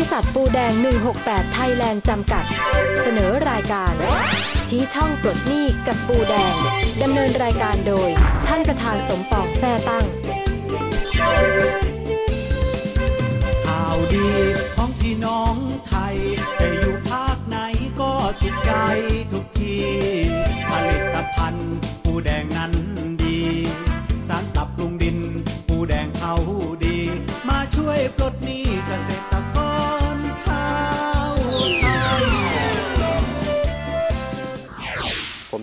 ริษัทปูแดง 168 ไทยแลนด์จำกัด เสนอรายการ ชี้ช่องปลดหนี้กับปูแดง ดำเนินรายการโดย ท่านประธานสมปองแซ่ตั้ง ข่าวดีของพี่น้องไทยจะอยู่ภาคไหนก็สุขใจทุกที ผลิตภัณฑ์ปูแดงนั้น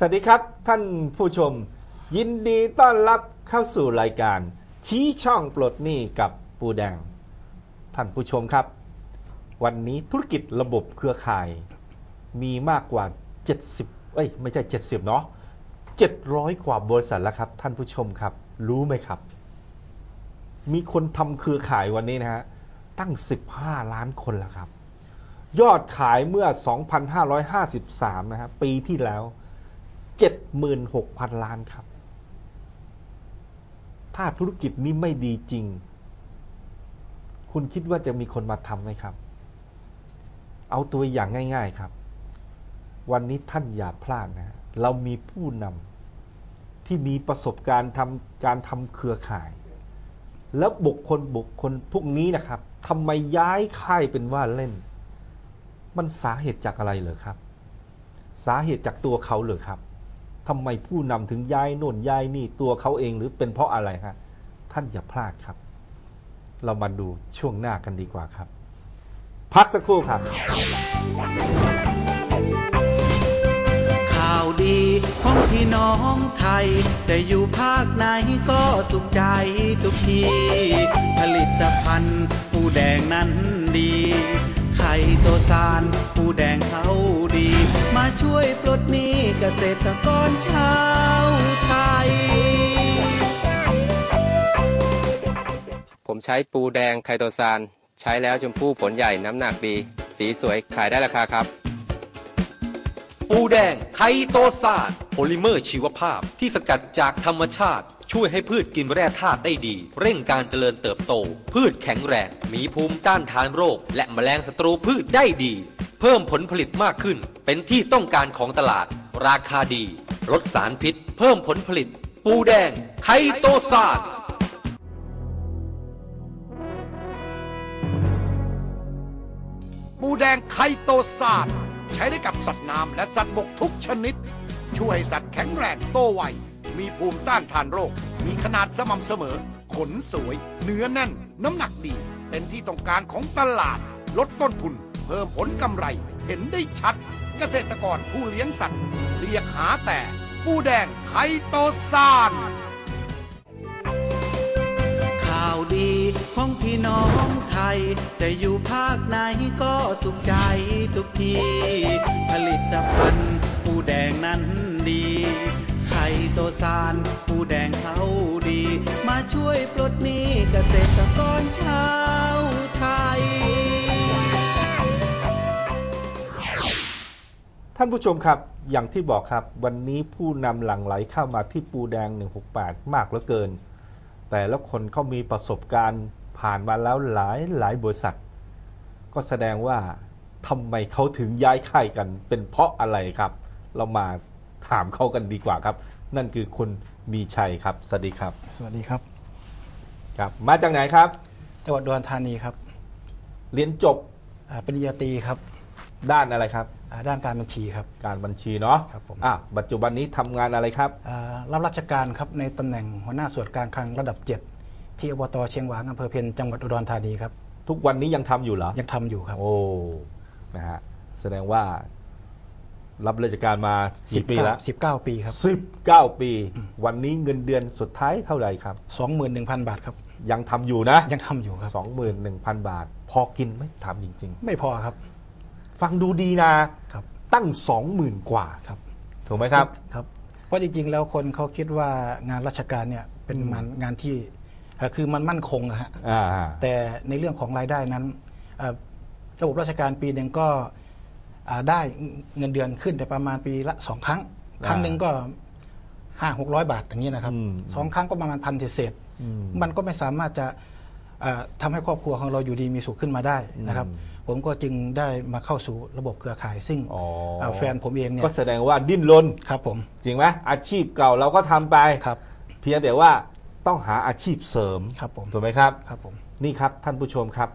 สวัสดีครับท่านผู้ชม ยินดีต้อนรับเข้าสู่รายการ ชี้ช่องปลดหนี้กับปูแดง ท่านผู้ชมครับ วันนี้ธุรกิจระบบเครือข่าย มีมากกว่า 70 เอ้ยไม่ใช่ 70 เนาะ700 กว่าบริษัทแล้วครับ ท่านผู้ชมครับ รู้ไหมครับ มีคนทำเครือข่ายวันนี้นะฮะตั้ง 15 ล้านคนแล้วครับ ยอดขายเมื่อ 2,553 นะฮะปีที่แล้ว 76,000 ล้านครับ ถ้าธุรกิจนี้ไม่ดีจริง คุณคิดว่าจะมีคนมาทำไหมครับ เอาตัวอย่างง่าย ๆครับ วันนี้ท่านอย่าพลาดนะ เรามีผู้นำที่มีประสบการณ์ทำการทำเครือข่าย แล้วบุคคลบุคคลพวกนี้นะครับทำไมย้ายค่ายเป็นว่าเล่น มันสาเหตุจากอะไรเหรอครับ สาเหตุจากตัวเขาเหรอครับ ทำไมผู้นำถึงย้ายโน่นย้ายนี่ตัวเขาเองหรือเป็นเพราะอะไรฮะท่านอย่าพลาดครับ เรามาดูช่วงหน้ากันดีกว่าครับ พักสักครู่ครับ ข่าวดีของพี่น้องไทย จะอยู่ภาคไหนก็สุขใจทุกที ผลิตภัณฑ์ ปูแดงนั้นดี ไข่โตซานปูแดงเขา ช่วยปลดหนี้เกษตรกรชาวไทย ผมใช้ปูแดงไคโตซานใช้แล้วชมพู่ผลใหญ่น้ำหนักดี สีสวยขายได้ราคาครับ ปูแดงไคโตซานโพลิเมอร์ชีวภาพที่สกัดจากธรรมชาติ ช่วยให้พืชกินแร่ธาตุได้ดี เร่งการเจริญเติบโต พืชแข็งแรง มีภูมิต้านทานโรค และแมลงศัตรูพืชได้ดี เพิ่มผลผลิตมากขึ้น เป็นที่ต้องการของตลาด ราคาดี ลดสารพิษ เพิ่มผลผลิต ปูแดง ไคโตซานปูแดงไคโตซานใช้ได้กับสัตว์น้ำและสัตว์บกทุกชนิด ช่วยสัตว์แข็งแรงโตไว มีภูมิต้านทานโรค มีขนาดสม่ำเสมอ ขนสวย เนื้อแน่น น้ำหนักดี เป็นที่ต้องการของตลาด ลดต้นทุน เพิ่มผลกำไร เห็นได้ชัด เกษตรกรผู้เลี้ยงสัตว์ เรียกหาแต่ ปูแดงไคโตซานข่าวดีของพี่น้องไทย จะอยู่ภาคไหนก็สุขใจทุกที ผลิตภัณฑ์ปูแดงนั้นดี โตซานปูแดงเขาดี มาช่วยปลดหนี้เกษตรกรชาวไทย ท่านผู้ชมครับอย่างที่บอกครับ วันนี้ผู้นำหลั่งไหลเข้ามาที่ปูแดง 168 มากเหลือเกิน แต่ละคนเขามีประสบการณ์ผ่านมาแล้วหลายหลายบริษัท ก็แสดงว่าทำไมเขาถึงย้ายค่ายกัน เป็นเพราะอะไรครับ เรามา ถามเขากันดีกว่าครับ นั่นคือคุณมีชัยครับ สวัสดีครับ สวัสดีครับ ครับ มาจากไหนครับ จังหวัดอุดรธานีครับเรียนจบอ่าปริญญาตรีครับด้านอะไรครับอ่าด้านการบัญชีครับ การบัญชีเนาะครับผม อะปัจจุบันนี้ทำงานอะไรครับ อ่ารับราชการครับในตำแหน่งหัวหน้าส่วนการคลังระดับ 7 ที่อบตเชียงหวางอำเภอเพ็ญจังหวัดอุดรธานีครับ ทุกวันนี้ยังทำอยู่เหรอ ยังทำอยู่ครับ โอ้ นะฮะ แสดงว่า รับราชการมากี่ปีแล้ว19 19ปีครับสิบเก้าปี วันนี้เงินเดือนสุดท้ายเท่าไหร่ครับ 21,000 บาทครับ ยังทำอยู่นะ ยังทำอยู่ครับสองหมื่นหนึ่งพันบาท พอกินไหมถามจริง ไม่พอครับๆ ฟังดูดีนะ ครับตั้งสองหมื่นกว่า ครับถูกไหมครับ ครับ เพราะจริงๆ แล้วคนเขาคิดว่างานราชการเนี่ยเป็นงานงานที่เอ่อคือมันมั่นคงอะฮะ อ่า แต่ในเรื่องของรายได้นั้นเอ่อระบบราชการปีหนึ่งก็อ่า ได้เงินเดือนขึ้นแต่ประมาณปีละสองครั้ง ครั้งหนึ่งก็ห้าหกร้อยบาทอย่างนี้นะครับอืมสองครั้งก็ประมาณพันเศษๆอืมมันก็ไม่สามารถจะเอ่อทำให้ครอบครัวของเราอยู่ดีมีสุขขึ้นมาได้นะครับ ผมก็จึงได้มาเข้าสู่ระบบเครือข่าย ซึ่งอ๋อเอ่อแฟนผมเองเนี่ยก็แสดงว่าดิ้นรนครับผมจริงไหมอาชีพเก่าเราก็ทำไปครับเพียงแต่ว่าต้องหาอาชีพเสริมครับผมถูกไหมครับครับผมนี่ครับท่านผู้ชมครับ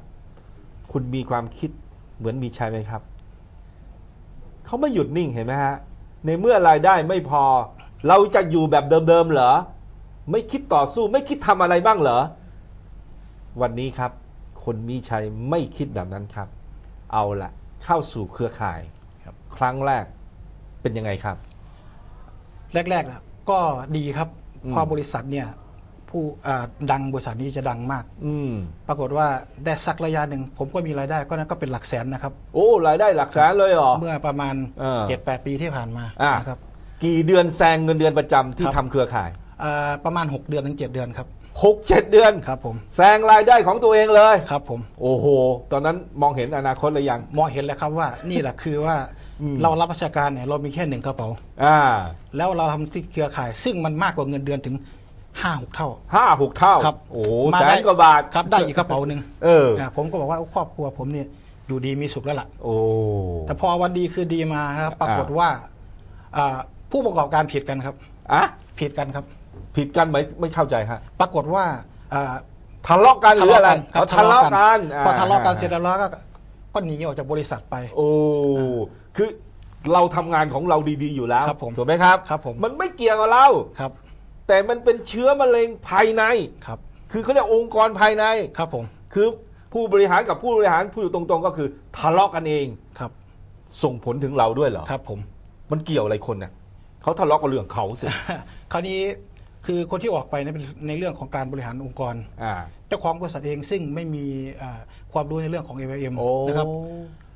คุณมีความคิดเหมือนมีชัยไหมครับ เขาไม่หยุดนิ่งเห็นไหมฮะ ในเมื่อรายได้ไม่พอ เราจะอยู่แบบเดิมๆเหรอ ไม่คิดต่อสู้ไม่คิดทำอะไรบ้างเหรอ วันนี้ครับ คนมีชัยไม่คิดแบบนั้นครับ เอาละเข้าสู่เครือข่ายครับ ครั้งแรกเป็นยังไงครับ แรกๆนะก็ดีครับอืมเพอบริษัทเนี่ย ผู้อ่าดังบริษัทนี้จะดังมาก อืมปรากฏว่าได้สักระยะหนึ่งผมก็มีรายได้ก็นั้นก็เป็นหลักแสนนะครับ โอ้รายได้หลักแสนเลยเหรอ เมื่อประมาณเออ เจ็ดแปดปีที่ผ่านมาอะนะครับ กี่เดือนแซงเงินเดือนประจำที่ครับ ทำเครือข่ายอ่าประมาณ 6 เดือนถึง 7 เดือนครับหกเจ็ดเดือนครับผมแซงรายได้ของตัวเองเลย ครับผมโอ้โห ตอนนั้นมองเห็นอนาคตหรือยัง มองเห็นแล้วครับว่านี่แหละคือว่าอืม เรารับราชการเนี่ยเรามีแค่หนึ่งกระเป๋า อ่า แล้วเราทำที่เครือข่าย ซึ่งมันมากกว่าเงินเดือนถึง ห้าหกเท่า ห้าหกเท่าครับโอ้มาแสได้ นกว่าบาทครับได้อีกกระเป๋าหนึ่งเอออ่าผมก็บอกว่าครอบครัวผมเนี่ยอยู่ดีมีสุขแล้วล่ะ โอ้ แต่พอวันดีคือดีมานะครับปรากฏว่าอ่าผู้ประกอบการผิดกันครับ อะผิดกันครับ ผิดกันไหมไม่เข้าใจฮะปรากฏว่าอ่าทะเลาะกันหรืออะไรครัเขาทะเลาะกันพอทะเลาะกันเสร็จแล้วก็ก็หนีออกจากบริษัทไป โอ้คือเราทำงานของเราดีๆอยู่แล้วครับผมถูกไหมครับ ครับผม มันไม่เกี่ยวกับเรา ครับ แต่มันเป็นเชื้อมะเร็งภายใน ครับ คือเขาเรียกองค์กรภายใน ครับผม คือผู้บริหารกับผู้บริหารพูดอยู่ตรงๆ ก็คือทะเลาะกันเอง ครับ ส่งผลถึงเราด้วยเหรอ ครับผม มันเกี่ยวอะไรคนน่ะเขาทะเลาะกันเรื่องเขาสิ คราวนี้คือคนที่ออกไปเนยเป็นในเรื่องของการบริหารองค์กร อ่า เจ้าของบริษัทเองซึ่งไม่มีอ่าความรู้ในเรื่องของ AIM โอ้นะครับ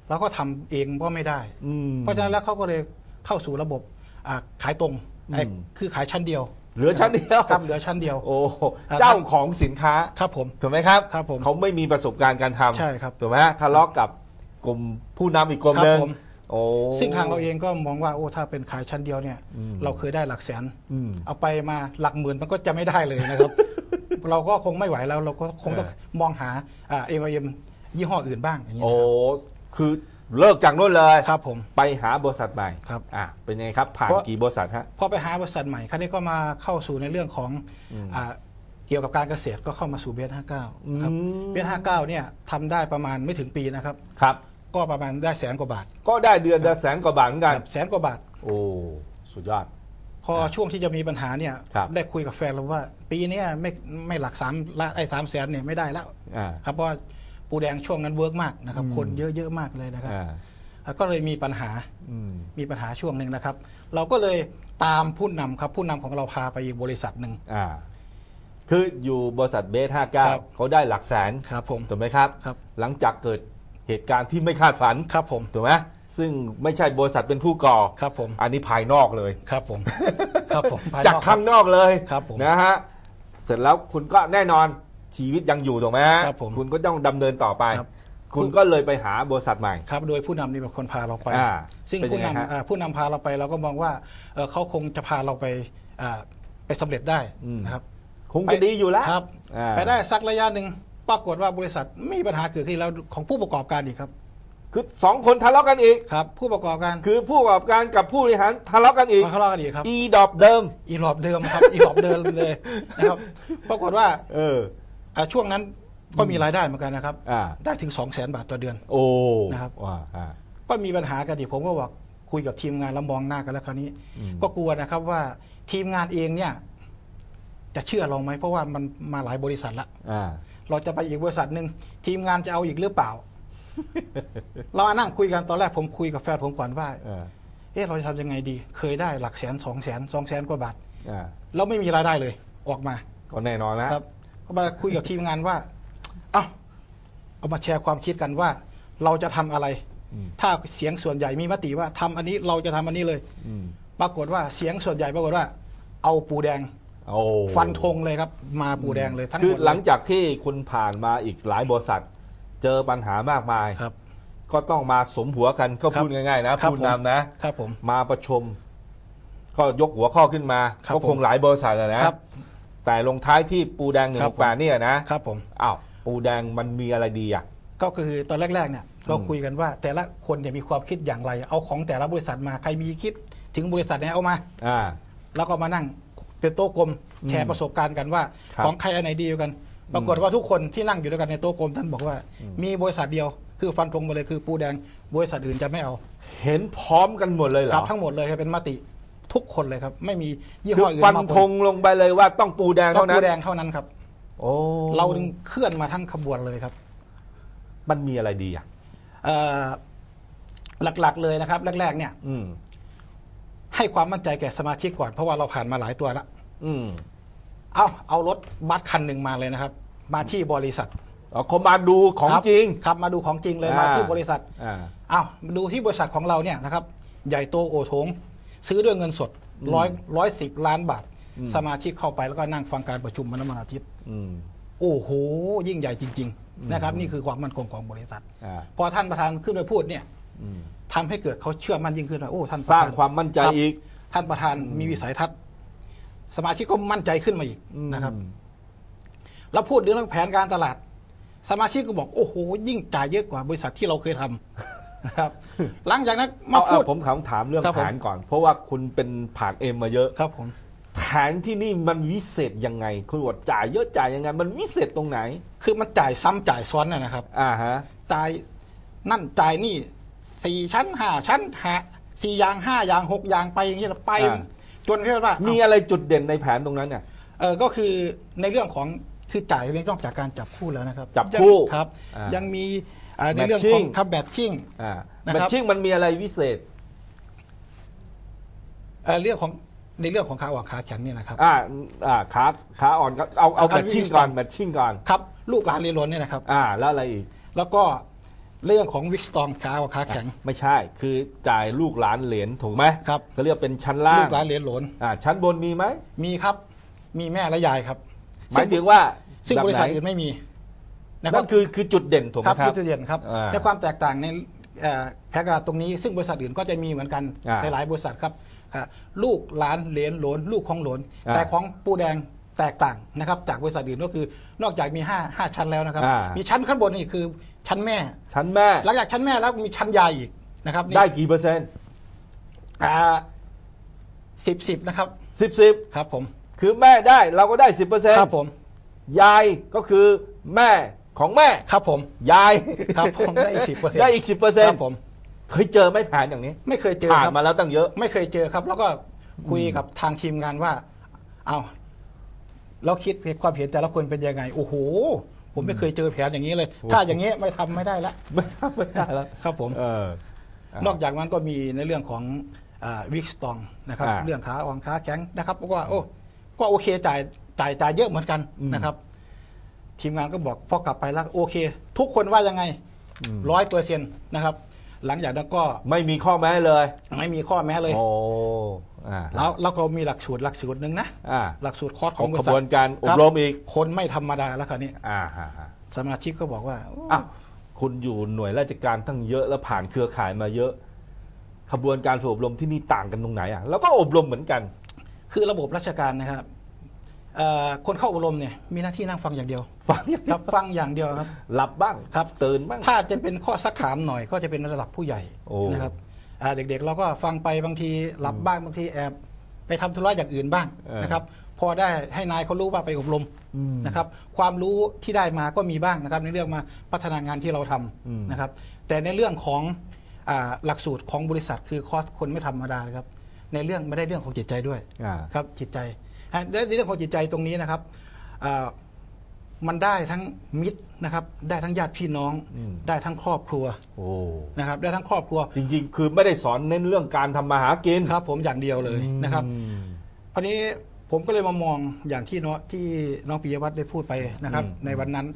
แล้วก็ทำเองก็ไม่ได้ อืม เพราะฉะนั้นแล้วเขาก็เลยเข้าสู่ระบบอ่าขายตรงไอ้อืม คือขายชั้นเดียว เหลือชั้นเดียวครับเหลือชั้นเดียว โอ้อ่าเจ้าของสินค้าครับผมถูกไหมครับครับผมเขาไม่มีประสบการณ์การทำใช่ครับถูกไหมทะเลาะกับกลุ่มผู้นำอีกกลุ่มหนึ่งครับผมโอ้ซึ่งทางเราเองก็มองว่าโอ้ถ้าเป็นขายชั้นเดียวเนี่ยอืมเราเคยได้หลักแสนอืมเอาไปมาหลักหมื่นมันก็จะไม่ได้เลยนะครับ เราก็คงไม่ไหวแล้วเราก็คงต้องเออมองหาอ่าเอ็มยี่ห้ออื่นบ้างอย่างนี้โอ้นะครับคือ เลิกจากนู่นเลยครับผม ไปหาบริษัทใหม่ครับอะเป็นไงครับ ผ่านเพราะ กี่บริษัทฮะ พอไปหาบริษัทใหม่คราวนี้ก็มาเข้าสู่ในเรื่องของอ่าเกี่ยวกับการเกษตรก็เข้ามาสู่เบสห้าเก้าครับอืม เบสห้าเก้าเนี่ยทำได้ประมาณไม่ถึงปีนะครับ ครับ ก็ประมาณได้แสนกว่าบาทก็ได้เดือนละแสนกว่าบาทเหมือนกันครับแสนกว่าบาท โอ้ สุดยอด พอช่วงที่จะมีปัญหาเนี่ยครับ ได้คุยกับแฟนเราว่า ปีเนี้ยไม่ไม่หลักสามละไอ้สามแสนเนี่ยไม่ได้แล้วอ่า ครับเพราะว่า ปูแดงช่วงนั้นเวิร์กมากนะครับอืมคนเยอะเยอะมากเลยนะครับอ่าแล้วก็เลยมีปัญหาอืมมีปัญหาช่วงหนึ่งนะครับ เราก็เลยตามผู้นำครับ ผู้นำของเราพาไปอีกบริษัทหนึ่งอ่าคืออยู่บริษัทเบสห้าเก้าครับเขาได้หลักแสนครับผมถูกไหมครับครับ หลังจากเกิดเหตุการณ์ที่ไม่คาดฝันครับผมถูกไหมซึ่งไม่ใช่บริษัทเป็นผู้ก่อครับผมอันนี้ภายนอกเลยครับผมครับผมภยนจากข้างนอกเลยครับผมนะฮะเสร็จแล้วคุณก็แน่นอน ชีวิตยังอยู่ถูกไหมฮะครับผมคุณก็ต้องดำเนินต่อไป ครับ คุณก็เลยไปหาบริษัทใหม่ ครับโดยผู้นำนี่เป็นคนพาเราไป อ่าซึ่งเป็นผู้ยังไงฮะนำอ่าผู้นำพาเราไปเราก็มองว่าเอ่อเขาคงจะพาเราไปอ่าไปสำเร็จได้อืม นะครับ คงจะดีอยู่แล้วครับ อ่าไปได้สักระยะหนึ่งปรากฏว่าบริษัทมีปัญหาเกิดขึ้นแล้วของผู้ประกอบการอีกครับคือสองคนทะเลาะกันอีก ครับ ผู้ประกอบการคือผู้ประกอบการกับผู้บริหารทะเลาะกันอีก มาทะเลาะกันอีกครับ อีดอบเดิม อีหลอบเดิมครับ อีหลอบเดิมเลยนะครับ ปรากฏว่าเอออ่า ช่วงนั้นก็มีรายได้เหมือนกันนะครับอ่าได้ถึง 2 0 0แสนบาทต่อเดือน โอ้นะครับว่าอ่าก็มีปัญหากันอีกผมก็บอกคุยกับทีมงานแล้วมองหน้ากันแล้วคราวนี้อืมก็กลัวนะครับว่าทีมงานเองเนี่ย จะเชื่อเราไหมเพราะว่ามันมาหลายบริษัทละอ่าเราจะไปอีกบริษัทหนึ่งทีมงานจะเอาอีกหรือเปล่า เรามานั่งคุยกันตอนแรกผมคุยกับแฟนผมก่อนว่าเออเอ๊ะเราจะทำยังไงดี เคยได้หลักแสนสองแสนสองแสนกว่าบาทอ่าแล้วไม่มีรายได้เลย ออกมา ก็แน่นอนนะครับ ก็มาคุยกับทีมงานว่า เอ้าเอามาแชร์ความคิดกันว่า เราจะทำอะไร ถ้าเสียงส่วนใหญ่มีมติว่าทำอันนี้เราจะทำอันนี้เลยอืมปรากฏว่าเสียงส่วนใหญ่ปรากฏว่า เอาปูแดงโอ้ฟันธงเลยครับ มาปูแดงเลยทั้งหคืมอดหลังจากที่คุณผ่านมาอีกหลายบริษัท เจอปัญหามากมายครับ ก็ต้องมาสมหัวกันก็ครับพูดง่ายๆนะครับผู้ผมนำนะครับผมมาประชุมก็ยกหัวข้อขึ้นมาครับก็คงผมหลายบริษัทอะนะครับ แต่ลงท้ายที่ปูแดงหนึ่งครับแปดเนี่ยนะครับผมอ้าวปูแดงมันมีอะไรดีอะก็คือตอนแรกๆเนี่ยเราอืมคุยกันว่า แต่ละคนเนี่ยมีความคิดอย่างไร เอาของแต่ละบริษัทมาใครมีคิดถึงบริษัทไหนเอามาอ่าแล้วก็มานั่งเป็นโต๊ะกลมแชร์ประสบการณ์กันว่าครับของใครอันไหนดีกว่ากัน ปรากฏว่าทุกคนที่นั่งอยู่ด้วยกันในโต๊ะกลมท่านบอกว่า มีบริษัทเดียวคือฟันธงมาเลยคือปูแดงบริษัทอื่นจะไม่เอา เห็นพร้อมกันหมดเลยเหรครัอบทั้งหมดเลยครับเป็นมติ ทุกคนเลยครับ ไม่มียี่คืห้อออื่นฟันมาธงลงไปเลยว่าต้องปูแดงต้อเท่างนั้ปูนแดงเท่านั้นครับ โอ้เราดึงเคลื่อนมาทั้งขบวนเลยครับ มันมีอะไรดีอะ เอ่อหลักๆเลยนะครับ แรก ๆ เนี่ย อืม ให้ความมั่นใจแก่สมาชิกก่อนเพราะว่าเราผ่านมาหลายตัวแล้วอืมเอาเอารถบัสคันหนึ่งมาเลยนะครับ มาที่บริษัทอ๋อเขามาดูของครับจริง ครับมาดูของจริงเลยอ่ามมาที่บริษัทอ่า เอามาดูที่บริษัทของเราเนี่ยนะครับ ใหญ่โตโอโถง ซื้อด้วยเงินสดร้อยร้อยสิบล้านบาท สมาชิกเข้าไปแล้วก็นั่งฟังการประชุมมันวันอาทิตย์อืมโอ้โห ยิ่งใหญ่จริง ๆ นะครับ นี่คือความมั่นคงของบริษัทอ่าพอท่านประธานขึ้นไปพูดเนี่ยอืมทำให้เกิดเขาเชื่อมั่นยิ่งขึ้นว่าโอ้ท่านประสร้างธนความมั่นใจครับอีก ท่านประธานมีวิสัยทัศน์ สมาชิกก็มั่นใจขึ้นมาอีกนะครับ แล้วพูดเรื่องแผนการตลาด สมาชิกก็บอกโอ้โห ยิ่งจ่ายเยอะกว่าบริษัทที่เราเคยทำนะ ครับ หลังจากนั้นมาเอาพูดเอาผมถามถามเรื่องครับผม แผนก่อน เพราะว่าคุณเป็นผ่านเอ็มมาเยอะ ครับผม แผนที่นี่มันวิเศษยังไง คุณบอกจ่ายเยอะจ่ายยังไง มันวิเศษตรงไหน คือมันจ่ายซ้ำจ่ายซ้อนนะนะครับ อ่าฮะ จ่ายนั่นจ่ายนี่สี่ชั้นห้าชั้นหาสี่อย่างห้าอย่างหกอย่างไปอย่างนี้ยไป อ่า จนเรียกว่ามีมีอะไรจุดเด่นในแผนตรงนั้นเนี่ย เออก็คือในเรื่องของคือจ่ายในนอกจากการจับคู่แล้วนะครับจับคู่ยังครับ อ่ายั ยังมีอ่า ในเรื่องของ Matching ครับแบทชิ่ง อ่านะแมครัทบชิ่งมันมีอะไรวิเศษเอ่อเรื่องของในเรื่องของขาอ่อนขาแข็งเนี่ยนะครับ อ่าอ่าขาขาอ่อนก็เอาเอาเอาแมทชิ่งวิ่งก่อนก่อนแมทชิ่งก่อน ครับลูกหลานเรียนล้นเนี่ยนะครับ อ่า แล้วอะไรอีก แล้วก็เรื่องของวิกสตองขาอ่อนขาแข็ง ไม่ใช่ คือจ่ายลูกหลานเหรียญถูกไหมครับเขาเรียกเป็นชั้นล่าลูงกหลานเรียนหลนอ่าชั้นบนมีไหมมีครับ มีแม่และยายครับ หมายถึงว่าซึ่งแบบบริษัทไหนอื่นไม่มี นะครันั่บนคือคือจุดเด่นถูกไหคมรับครับจุดเด่นครับอ่าในความแตกต่างในเอ่อแพ็กกระดาษตรงนี้ซึ่งบริษัทอื่นก็จะมีเหมือนกันอ่าในหลายบริษัทครับอ่าลูกหลานเหลนหลนลูกของหลนอ่าแต่ของปูแดงแตกต่างนะครับจากบริษัทอื่นก็คือนอกจากมี5 5ชั้นแล้วนะครับอ่ามีมีชั้นข้างบนนี่คือชั้นแม่ ชั้นแม่ หลังจากชั้นแม่แล้วมีชั้นยายอีกนะครับนี่ได้กี่เปอร์เซ็นต์อ่าสิบสิบนะครับสิบสิบครับผม คือแม่ได้เราก็ได้สิบเปอร์เซ็นต์ครับผม ยายก็คือแม่ ของแม่ครับผมยายครับผมได้อีก10%ได้อีกสิบเปอร์เซ็นคต์รับผมเคยเจอไหมแผนอย่างนี้ ไม่เคยเจอผ่านครับมาแล้วตั้งเยอะ ไม่เคยเจอครับ แล้วก็คุยกับทางทีมงานว่า เอาเราคิดความเห็นแต่ละคนเป็นยังไงโอ้โหผมไม่เคยเจอแผนอย่างนี้เลย ถ้าอย่างนี้ไม่ทำไม่ได้ละไม่ไม่ได้แล้วครับผมเออนอกจากนั้นก็มีในเรื่องของวิกสตองนะครับอ่าเรื่องขาอ่อนขาแข็งนะครับเพราะว่าโอ้ก็โอเคจ่ายจ่ายจ่ายเยอะเหมือนกันอืมนะครับ ทีมงานก็บอกพอกลับไปแล้วโอเค ทุกคนว่ายังไงร้อยเปอร์เซ็นต์นะครับ หลังจากนั้นก็ไม่มีข้อแม้เลย ไม่มีข้อแม้เลยโอ้อ่าแล้วแล้วก็มีหลักสูตรหลักสูตรหนึ่งนะอ่าหลักสูตรคอร์สขขอองงบขริษับทวนการอบครมอีกคนไม่ธรรมดาแล้วคราวนี้อ่าฮะฮะสมาชิกก็บอกว่าอ้าวคุณอยู่หน่วยราชการตั้งเยอะแล้วผ่านเครือข่ายมาเยอะ ขบวนการฝึกอบรมที่นี่ต่างกันตรงไหนอะแล้วก็อบรมเหมือนกัน คือระบบราชการนะครับเอ่อ คนเข้าอบรมเนี่ยมีหน้าที่นั่งฟังอย่างเดียว ฟังอย่างครับฟังอย่างเดียวครับ หลับบ้างครับตื่นบ้างถ้าจะเป็นข้อสักถามหน่อยก็จะเป็นระดับผู้ใหญ่โอ้นะครับอ่าเด็กๆเราก็ฟังไปบางทีหลับบ้างบางทีแอบไปทำธุระอย่างอื่นบ้างเออนะครับพอได้ให้นายเขารู้ว่าไปอบรมอืมนะครับ ความรู้ที่ได้มาก็มีบ้างนะครับ ในเรื่องมาพัฒนางานที่เราทำอืมนะครับ แต่ในเรื่องของอาหลักสูตรของบริษัทคือคอร์สคนไม่ธรรมดาเลยครับ ในเรื่องไม่ได้เรื่องของจิตใจด้วยอ่าครับจิตใจ อะในเรื่องของจิตใจตรงนี้นะครับอ่ามันได้ทั้งมิตรนะครับ ได้ทั้งญาติพี่น้องอืมได้ทั้งครอบครัวโอ้นะครับ ได้ทั้งครอบครัว จริง ๆ คือไม่ได้สอนเน้นเรื่องการทำมาหากินครับ ผมอย่างเดียวเลยนะครับอืมคราวนี้ผมก็เลยมามองอย่างที่เนาะที่น้องปิยวัฒน์ได้พูดไปนะครับอืมในวันนั้น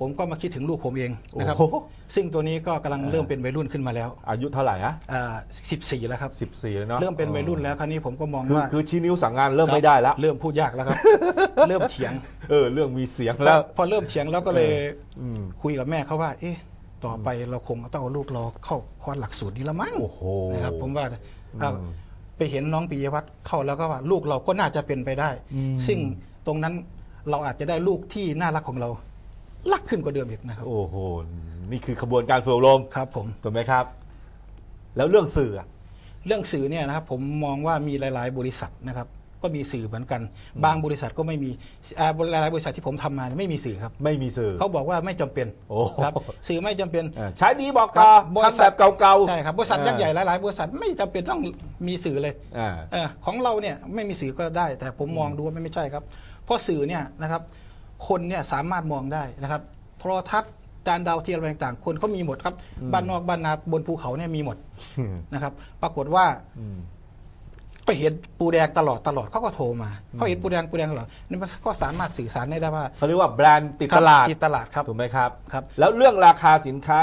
ผมก็มาคิดถึงลูกผมเองนะครับโอ้โห ซึ่งตัวนี้ก็กำลังเริ่มเป็นวัยรุ่นขึ้นมาแล้วอายุเท่าไหร่อะอ่าสิบสี่แล้วครับสิบสี่แล้วเนาะเริ่มเป็นวัยรุ่นแล้วคราวนี้ผมก็มองคือว่าคือชี้นิ้วสั่งงานเริ่มไม่ได้แล้วเริ่มพูดยากแล้วครับ เริ่มเถียงเออเรื่องมีเสียงแล้ว พอเริ่มเถียงแล้วก็เลยอืม คุยกับแม่เขาว่า เอ๊ะต่อไปเราคงต้องเอาลูกเราเข้าคอร์สหลักสูตรนี้ละมั้ง โอ้โห นะครับผมว่าครับอืมไปเห็นน้องปิยวัฒน์เข้าแล้วก็ว่าลูกเราก็น่าจะเป็นไปได้อืมซึ่งตรงนั้นเราอาจจะได้ลูกที่น่ารักของเรา รักขึ้นกว่าเดิมอีกนะครับ โอ้โห นี่คือขบวนการฝึกอบรมครับผม ถูกไหมครับ แล้วเรื่องสื่ออะ เรื่องสื่อเนี่ยนะครับผมมองว่ามีหลาย ๆ บริษัทนะครับก็มีสื่อเหมือนกัน บางบริษัทก็ไม่มีอ่าหลายๆบริษัทที่ผมทำมาเนี่ยไม่มีสื่อครับไม่มีสื่อ เขาบอกว่าไม่จำเป็นโอ้ ครับสื่อไม่จำเป็น เออใช้ดีบอกต่อครับบริทำษัแบทบเก่าๆ ใช่ครับบริษัทยักษ์ใหญ่หลายๆ บริษัทไม่จำเป็นต้องมีสื่อเลยอ่า เออของเราเนี่ยไม่มีสื่อก็ได้ แต่ผมมองดูว่าไม่ไม่ใช่ครับ เพราะสื่อเนี่ยนะครับ คนเนี่ยสามารถมองได้นะครับโทรทัศน์จานดาวเทียมอะไรต่างๆ คนเขามีหมดครับบ้านนอกบ้านนาบนภูเขาเนี่ยมีหมดอืมนะครับ ปรากฏว่าอืมไปเห็นปูแดงตลอดตลอดเขาก็โทรมาเขาเห็นปูแดงปูแดงตลอดนี่มันก็สามารถสื่อสารได้ได้ว่าเขาเรียกว่าแบรนด์ติดตลาดครับติดตลาดครับถูกไหมครับครับ แล้วเรื่องราคาสินค้า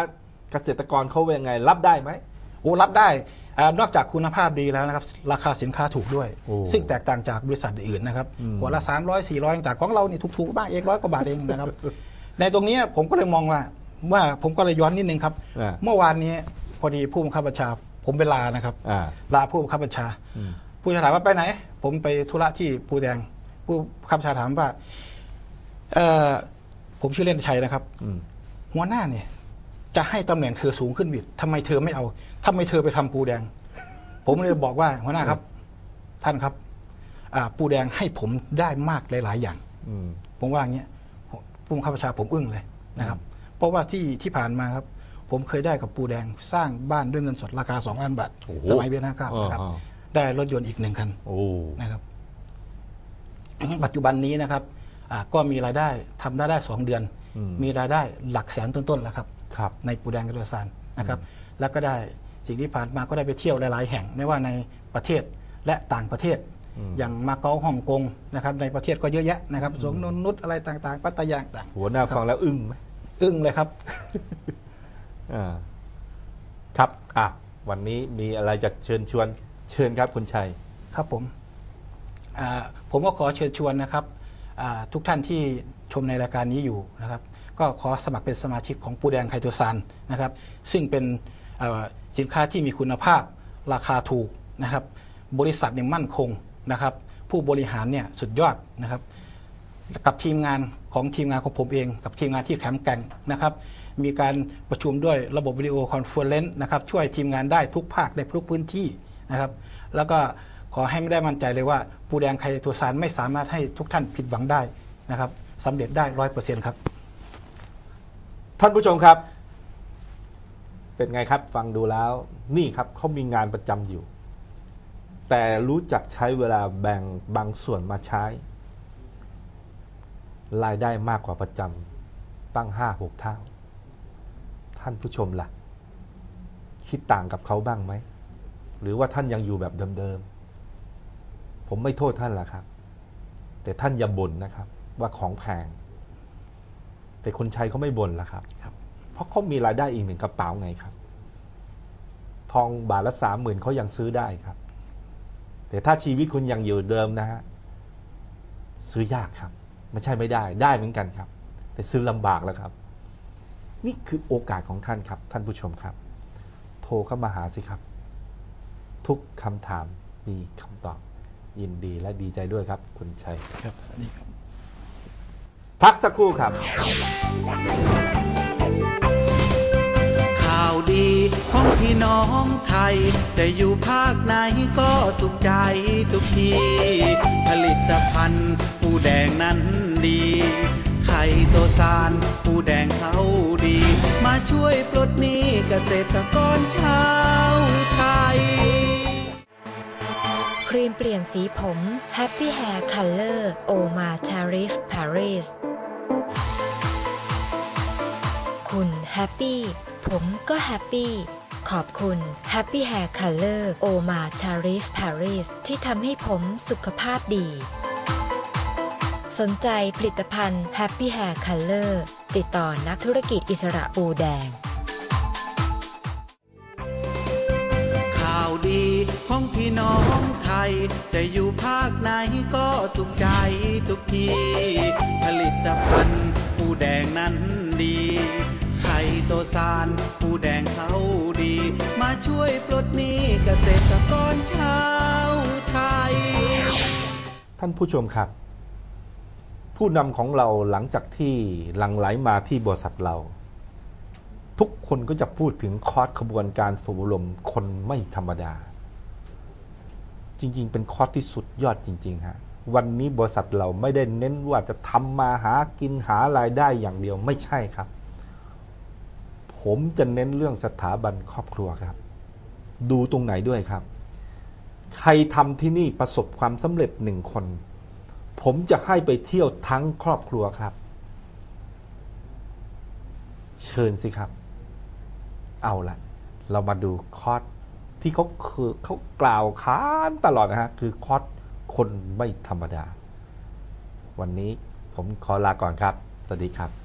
เกษตรกรเขาเป็นยังไงรับได้ไหม โอ้รับได้อานอกจากคุณภาพดีแล้วนะครับราคาสินค้าถูกด้วยโอ้ซึ่งแตกต่างจากบริษัทอื่นนะครับอืมหัวละ 300 400ต่างๆของเรานี่ถูกๆบ้างเองร้อยกว่าบาทเองนะครับ ในตรงเนี้ยผมก็เลยมองว่าว่าผมก็เลยย้อนนิดนึงครับอ่าเมื่อวานนี้พอดีผู้บังคับบัญชา ผมไปลานะครับอ่าลาผู้บังคับบัญชาอืมผู้บัญชาถามว่าไปไหน ผมไปธุระที่ปูแดง ผู้บังคับบัญชาถามว่าเอ่อผมชื่อเล่นชัยนะครับอืมหัวหน้าเนี่ย จะให้ตำแหน่งเธอสูงขึ้นบิดทำไมเธอไม่เอาทำไมเธอไปทำปูแดง ผมเลยบอกว่าหัวหน้าครับ ท่านครับอ่าปูแดงให้ผมได้มากหลาย ๆ อย่าง อืม ผมว่าอย่างเงี้ยผู้บังคับบัญชาผมอึ้งเลยนะครับ เพราะว่าที่ที่ผ่านมาครับ ผมเคยได้กับปูแดงสร้างบ้านด้วยเงินสดราคา2ล้านบาทโอ้โหสมัยเวียดนามครับนะครับ อ่า ได้รถยนต์อีกหนึ่งคัน โอ้ นะครับ ปัจจุบันนี้นะครับอ่าก็มีรายได้ทำได้ได้สองเดือน อืม มีรายได้หลักแสนต้นๆแล้วครับครับ ในปูแดงกระโดซานนะครับแล้วก็ได้สิ่งที่ผ่านมาก็ได้ไปเที่ยวหลายๆ แห่งไม่ว่าในประเทศและต่างประเทศอืมอย่างมาเก๊าฮ่องกงนะครับในประเทศก็เยอะแยะนะครับสวนนนนุษย์อะไรต่างๆ ปัตตายาต่างหัวหน้าฟังแล้วอึ้งไหมอึ้งเลยครับอ่าครับอะวันนี้มีอะไรจะเชิญชวนเชิญครับคุณชัยครับผมอ่าผมก็ขอเชิญชวนนะครับอ่าทุกท่านที่ชมในรายการนี้อยู่นะครับ ก็ขอสมัครเป็นสมาชิกของปูแดงไคโตซานนะครับซึ่งเป็นสินค้าที่มีคุณภาพราคาถูกนะครับบริษัทเนี่ยมั่นคงนะครับผู้บริหารเนี่ยสุดยอดนะครับกับทีมงานของทีมงานของผมเอง กับทีมงานที่แข็งแกร่งนะครับมีการประชุมด้วยระบบวิดีโอคอนเฟอเรนซ์นะครับช่วยทีมงานได้ทุกภาคในทุกพื้นที่นะครับแล้วก็ขอให้ไม่ได้มั่นใจเลยว่า ปูแดงไคโตซานไม่สามารถให้ทุกท่านผิดหวังได้นะครับสำเร็จได้ร้อยเปอร์เซ็นต์ครับ ท่านผู้ชมครับ เป็นไงครับฟังดูแล้วนี่ครับเขามีงานประจำอยู่ แต่รู้จักใช้เวลาแบ่งบางส่วนมาใช้ รายได้มากกว่าประจำตั้งห้าหกเท่า ท่านผู้ชมล่ะ คิดต่างกับเขาบ้างไหม หรือว่าท่านยังอยู่แบบเดิมๆผมไม่โทษท่านละครับ แต่ท่านอย่าบ่นนะครับว่าของแพง แต่คนใช้เขาไม่บ่นละครับครับ เพราะเขามีรายได้อีกหนึ่งกระเป๋าไงครับ ทองบาทละสามหมื่นเขายังซื้อได้ครับ แต่ถ้าชีวิตคุณยังอยู่เดิมนะฮะซื้อยากครับ ไม่ใช่ไม่ได้ได้เหมือนกันครับ แต่ซื้อลำบากแล้วครับ นี่คือโอกาสของท่านครับ ท่านผู้ชมครับ โทรเข้ามาหาสิครับ ทุกคำถามมีคำตอบยินดีและดีใจด้วยครับ คุณชัยครับสวัสดีครับ พักสักครู่ครับ ข่าวดีของพี่น้องไทยแต่อยู่ภาคไหนก็สุขใจทุกที ผลิตภัณฑ์ปูแดงนั้นดี ไข่โตซานปูแดงเขาดี มาช่วยปลดหนี้เกษตรกรชาวไทย ครีมเปลี่ยนสีผม Happy Hair Color Oma Tarif Paris แฮปปี้ ผมก็แฮปปี้ ขอบคุณ Happy Hair Color Oma Tarif Paris ที่ทำให้ผมสุขภาพดี สนใจผลิตภัณฑ์ Happy Hair Color ติดต่อนักธุรกิจอิสระปูแดง ข่าวดีของพี่น้องไทย จะอยู่ภาคไหนก็สุขใจทุกที ผลิตภัณฑ์ปูแดงนั้นดี โตซานปูแดงเขาดี มาช่วยปลดหนี้เกษตรกรชาวไทย ท่านผู้ชมครับ ผู้นำของเราหลังจากที่หลังไหลมาที่บริษัทเรา ทุกคนก็จะพูดถึงคอร์สขบวนการฝึกอบรมคนไม่ธรรมดา จริง ๆ เป็นคอร์สที่สุดยอดจริง ๆ ฮะวันนี้บริษัทเราไม่ได้เน้นว่าจะทำมาหากินหารายได้อย่างเดียวไม่ใช่ครับ ผมจะเน้นเรื่องสถาบันครอบครัวครับ ดูตรงไหนด้วยครับ ใครทำที่นี่ประสบความสำเร็จหนึ่งคน ผมจะให้ไปเที่ยวทั้งครอบครัวครับ เชิญสิครับ เอาละเรามาดูคอร์สที่เขาคือเขากล่าวค้านตลอดนะฮะคือคอร์สคนไม่ธรรมดา วันนี้ผมขอลาก่อนครับ สวัสดีครับ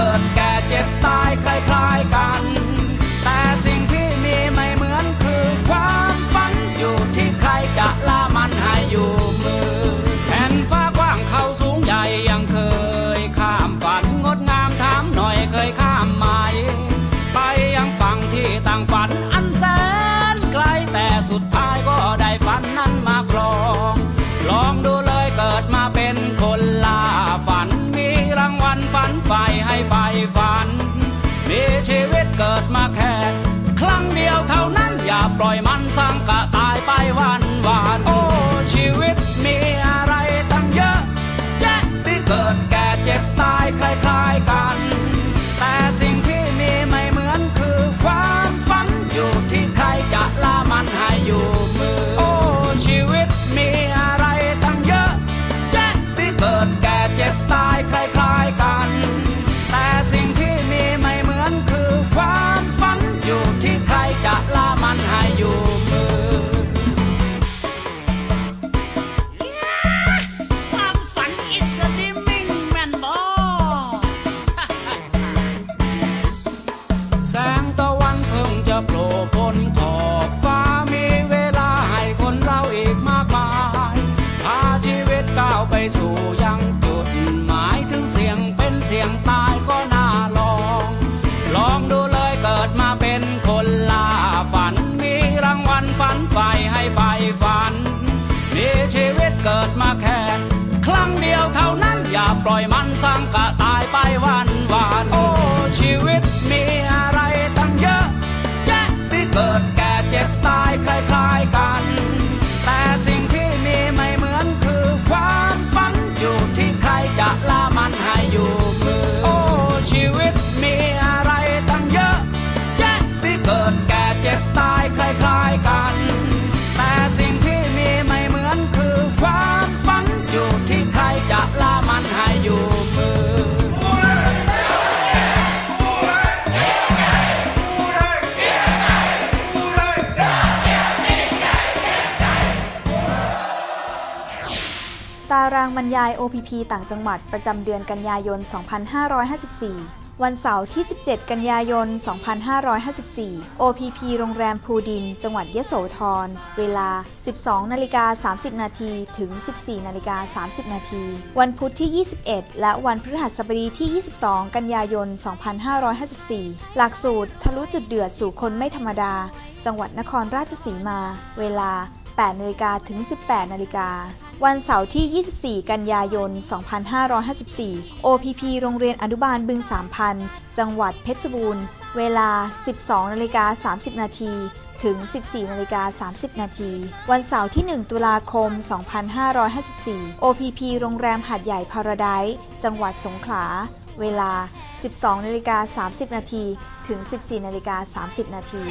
ะ ฝัน มีชีวิตเกิดมาแค่ ครั้งเดียวเท่านั้นอย่าปล่อยมันสังกะตายไปวัน ล่อยมันสร้างกะตาางบรรยาย OPP ต่างจังหวัดประจำเดือนกันยายน 2554 วันเสาร์ที่ 17 กันยายน 2554 OPP โรงแรมภูดิน จังหวัดยะโสธร เวลา 12 นาฬิกา 30 นาทีถึง 14 นาฬิกา 30 นาที วันพุธที่ 21 และวันพฤหัสบดีที่ 22 กันยายน 2554 หลักสูตรทะลุจุดเดือดสู่คนไม่ธรรมดา จังหวัดนครราชสีมา เวลา 8 นาฬิกาถึง 18 นาฬิกา วันเสาร์ที่ 24 กันยายน 2554 OPP โรงเรียนอนุบาลบึงสามพันจังหวัดเพชรบูรณ์ เวลา 12นาฬิกา30 นาทีถึง 14นาฬิกา30 นาที วันเสาร์ที่ 1 ตุลาคม 2554 OPP โรงแรมหาดใหญ่พาราไดซ์จังหวัดสงขลา เวลา 12นาฬิกา30 นาที ถึง 14นาฬิกา30 นาที